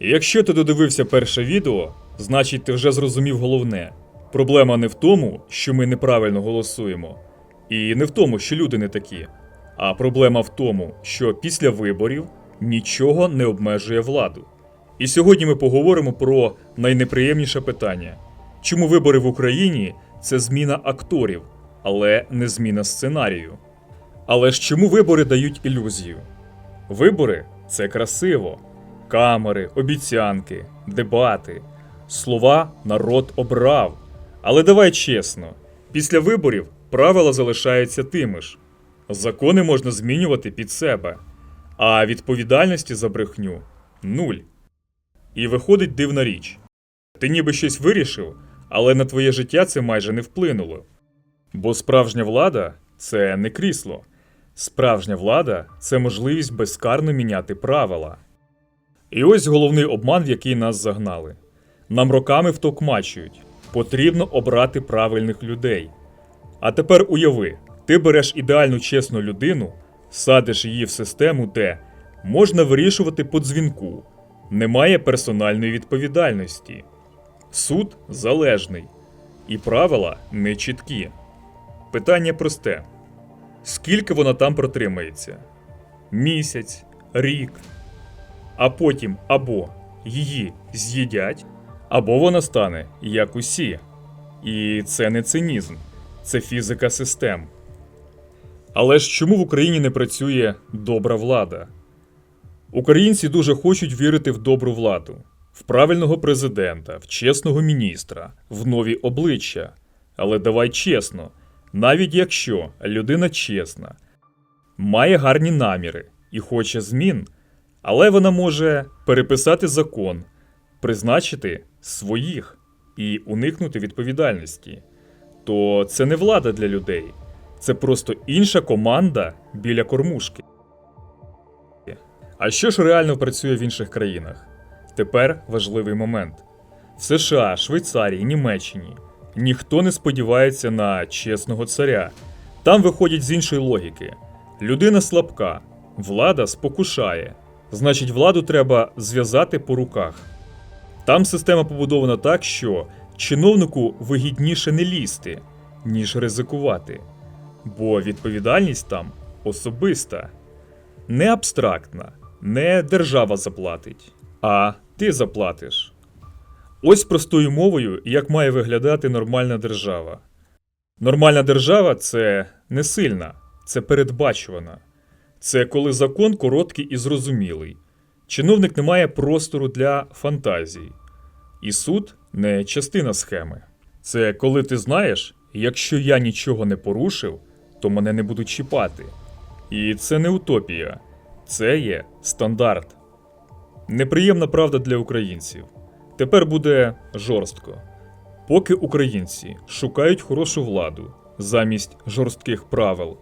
Якщо ти додивився перше відео, значить ти вже зрозумів головне. Проблема не в тому, що ми неправильно голосуємо, і не в тому, що люди не такі, а проблема в тому, що після виборів нічого не обмежує владу. І сьогодні ми поговоримо про найнеприємніше питання: чому вибори в Україні це зміна акторів, але не зміна сценарію. Але ж чому вибори дають ілюзію? Вибори це красиво. Камери, обіцянки, дебати, слова народ обрав. Але давай чесно, після виборів правила залишаються тими ж. Закони можна змінювати під себе, а відповідальності за брехню нуль. І виходить дивна річ. Ти ніби щось вирішив, але на твоє життя це майже не вплинуло. Бо справжня влада це не крісло. Справжня влада це можливість безкарно міняти правила. І ось головний обман, в який нас загнали. Нам роками втокмачують. Потрібно обрати правильних людей. А тепер уяви, ти береш ідеальну чесну людину, садиш її в систему, де можна вирішувати по дзвінку, немає персональної відповідальності. Суд залежний, і правила нечіткі. Питання просте: скільки вона там протримається? Місяць, рік. А потім або її з'їдять, або вона стане як усі. І це не цинізм, це фізика систем. Але ж чому в Україні не працює добра влада? Українці дуже хочуть вірити в добру владу, в правильного президента, в чесного міністра, в нові обличчя. Але давай чесно, навіть якщо людина чесна, має гарні наміри і хоче змін, але вона може переписати закон, призначити своїх і уникнути відповідальності, то це не влада для людей, це просто інша команда біля кормушки. А що ж реально працює в інших країнах? Тепер важливий момент. В США, Швейцарії, Німеччині ніхто не сподівається на чесного царя. Там виходять з іншої логіки: людина слабка, влада спокушає. Значить, владу треба зв'язати по руках. Там система побудована так, що чиновнику вигідніше не лізти, ніж ризикувати. Бо відповідальність там особиста, не абстрактна, не держава заплатить, а ти заплатиш. Ось простою мовою, як має виглядати нормальна держава. Нормальна держава це не сильна, це передбачувана. Це коли закон короткий і зрозумілий. Чиновник не має простору для фантазій. І суд не частина схеми. Це коли ти знаєш, якщо я нічого не порушив, то мене не будуть чіпати. І це не утопія, це є стандарт. Неприємна правда для українців. Тепер буде жорстко. Поки українці шукають хорошу владу замість жорстких правил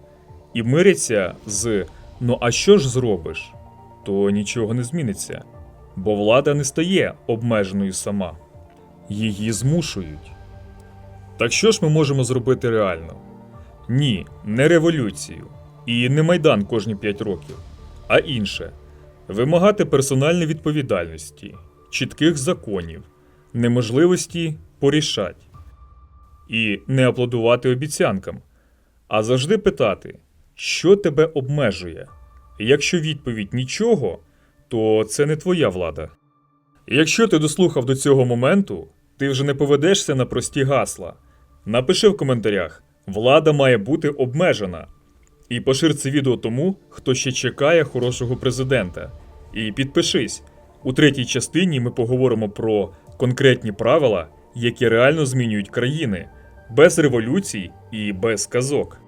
і миряться з ну а що ж зробиш, то нічого не зміниться, бо влада не стає обмеженою сама, її змушують. Так що ж ми можемо зробити реально? Ні, не революцію і не майдан кожні 5 років, а інше вимагати персональної відповідальності, чітких законів, неможливості порішать. І не аплодувати обіцянкам, а завжди питати, що тебе обмежує. Якщо відповідь нічого, то це не твоя влада. Якщо ти дослухав до цього моменту, ти вже не поведешся на прості гасла. Напиши в коментарях: влада має бути обмежена. І пошир це відео тому, хто ще чекає хорошого президента. І підпишись. У третій частині ми поговоримо про конкретні правила, які реально змінюють країни, без революцій і без казок.